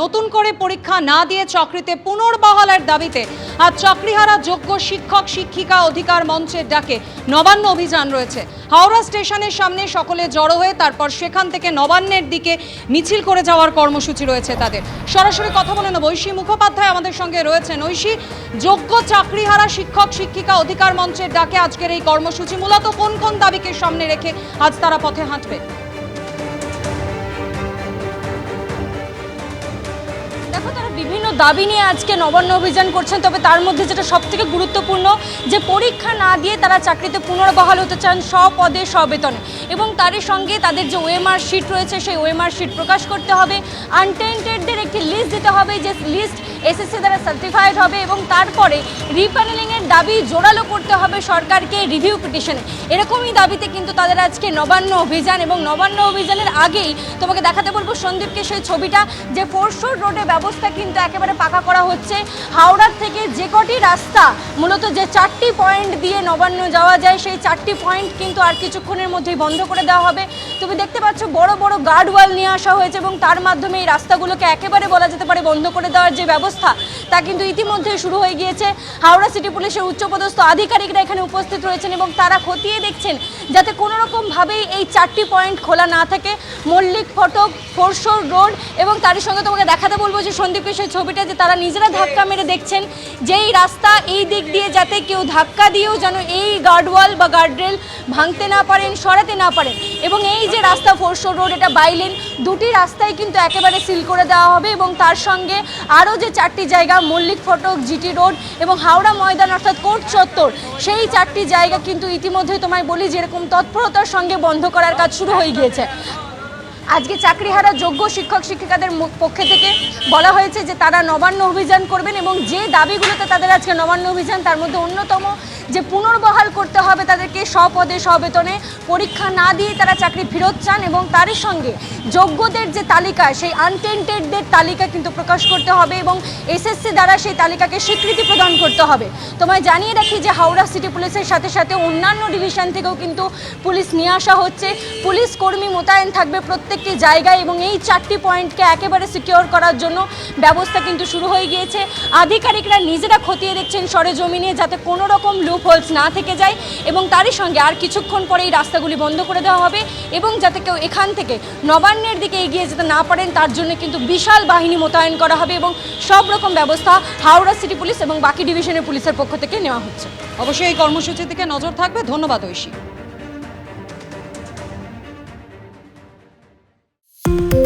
নতুন করে পরীক্ষা না দিয়ে চাকরিতে পুনর্বহালের দাবিতে আজ চাকরিহারা যোগ্য শিক্ষক, শিক্ষিকা অধিকার মঞ্চের ডাকে নবান্ন অভিযান রয়েছে। হাওড়া স্টেশনের সামনে সকলে জড়ো হয়ে তারপর সেখান থেকে নবান্নের দিকে মিছিল করে যাওয়ার কর্মসূচি রয়েছে তাদের। সরাসরি কথা বলে নেব। ঐশী মুখোপাধ্যায় আমাদের সঙ্গে রয়েছেন। ঐশী, যোগ্য চাকরিহারা শিক্ষক, শিক্ষিকা অধিকার মঞ্চের ডাকে আজকের এই কর্মসূচি মূলত কোন কোন দাবিকে সামনে রেখে আজ তারা পথে হাঁটবে? দেখো তারা বিভিন্ন দাবি নিয়ে আজকে নবান্ন অভিযান করছেন, তবে তার মধ্যে যেটা সবথেকে গুরুত্বপূর্ণ যে পরীক্ষা না দিয়ে তারা চাকরিতে পুনর্বহাল হতে চান সপদে সবেতনে এবং তারই সঙ্গে তাদের যে ওএমআর শিট রয়েছে সেই ওএমআর শিট প্রকাশ করতে হবে। আনটেন্টেডদের একটি লিস্ট দিতে হবে, যে লিস্ট এসএসসি দ্বারা সার্টিফাইড হবে এবং তারপরে রিপ্যানেলিংয়ের দাবি জোরালো করতে হবে সরকারকে রিভিউ পিটিশনে এরকমই দাবিতে কিন্তু তাদের আজকে নবান্ন অভিযান এবং নবান্ন অভিযানের আগেই তোমাকে দেখাতে বলব সন্দীপকে সেই ছবিটা, যে ফোরশোর রোডে ব্যবস্থা কিন্তু একেবারে পাকা করা হচ্ছে। হাওড়ার থেকে যে কটি রাস্তা, মূলত যে চারটি পয়েন্ট দিয়ে নবান্ন যাওয়া যায়, সেই চারটি পয়েন্ট কিন্তু আর কিছুক্ষণের মধ্যেই বন্ধ করে দেওয়া হবে। তুমি দেখতে পাচ্ছ, বড় বড় গার্ড ওয়াল নিয়ে আসা হয়েছে এবং তার মাধ্যমে এই রাস্তাগুলোকে একেবারে বলা যেতে পারে বন্ধ করে দেওয়ার যে ব্যবস্থা, তা কিন্তু ইতিমধ্যে শুরু হয়ে গিয়েছে। হাওড়া সিটি পুলিশের উচ্চপদস্থ আধিকারিকরা এখানে উপস্থিত রয়েছেন এবং তারা খতিয়ে দেখছেন যাতে কোনোরকমভাবেই এই চারটি পয়েন্ট খোলা না থাকে। মল্লিক ফটক, ফোরশোর রোড এবং তারই সঙ্গে তোমাকে দেখাতে বলব যে সন্দীপের সেই ছবিটা যে তারা নিজেরা ধাক্কা মেরে দেখছেন যে এই রাস্তা এই দিক দিয়ে যাতে কেউ ধাক্কা দিয়েও যেন এই গার্ডওয়াল বা গার্ডরেল ভাঙতে না পারেন, সরাতে না পারেন। এবং এই যে রাস্তা ফোরশোর রোড, এটা বাইলেন দুটি রাস্তায় কিন্তু একেবারে সিল করে দেওয়া হবে এবং তার সঙ্গে আরও যে চারটি জায়গা, মল্লিক ফটক, জিটি রোড এবং হাওড়া ময়দান অর্থাৎ কোর্ট চত্বর, সেই চারটি জায়গা কিন্তু ইতিমধ্যে তোমায় বলি যেরকম তৎপরতার সঙ্গে বন্ধ করার কাজ শুরু হয়ে গিয়েছে। আজকে চাকরিহারা যোগ্য শিক্ষক শিক্ষিকাদের পক্ষে থেকে বলা হয়েছে যে তারা নবান্ন অভিযান করবেন এবং যে দাবিগুলোতে তাদের আজকে নবান্ন অভিযান, তার মধ্যে অন্যতম যে পুনর্বহাল করতে হবে তাদেরকে স্বপদে সবেতনে পরীক্ষা না দিয়ে তারা চাকরি ফেরত চান এবং তারই সঙ্গে যোগ্যদের যে তালিকা, সেই আনটেন্টেডদের তালিকা কিন্তু প্রকাশ করতে হবে এবং এসএসসি দ্বারা সেই তালিকাকে স্বীকৃতি প্রদান করতে হবে। তোমায় জানিয়ে রাখি যে হাওড়া সিটি পুলিশের সাথে সাথে অন্যান্য ডিভিশন থেকেও কিন্তু পুলিশ নিয়ে আসা হচ্ছে। পুলিশ কর্মী মোতায়েন থাকবে প্রত্যেকটি জায়গায় এবং এই চারটি পয়েন্টকে একেবারে সিকিওর করার জন্য ব্যবস্থা কিন্তু শুরু হয়ে গিয়েছে। আধিকারিকরা নিজেরা খতিয়ে দেখছেন সরেজমিনে যাতে কোনো রকম লুপ হোলস না থেকে যায় এবং তারই সঙ্গে আর কিছুক্ষণ পরে এই রাস্তাগুলি বন্ধ করে দেওয়া হবে এবং যাতে কেউ এখান থেকে নবান্নের দিকে এগিয়ে যেতে না পারেন, তার জন্য কিন্তু বিশাল বাহিনী মোতায়েন করা হবে এবং সব রকম ব্যবস্থা হাওড়া সিটি পুলিশ এবং বাকি ডিভিশনের পুলিশের পক্ষ থেকে নেওয়া হচ্ছে। অবশ্যই এই কর্মসূচি থেকে নজর থাকবে। ধন্যবাদ ঐশী। Thank you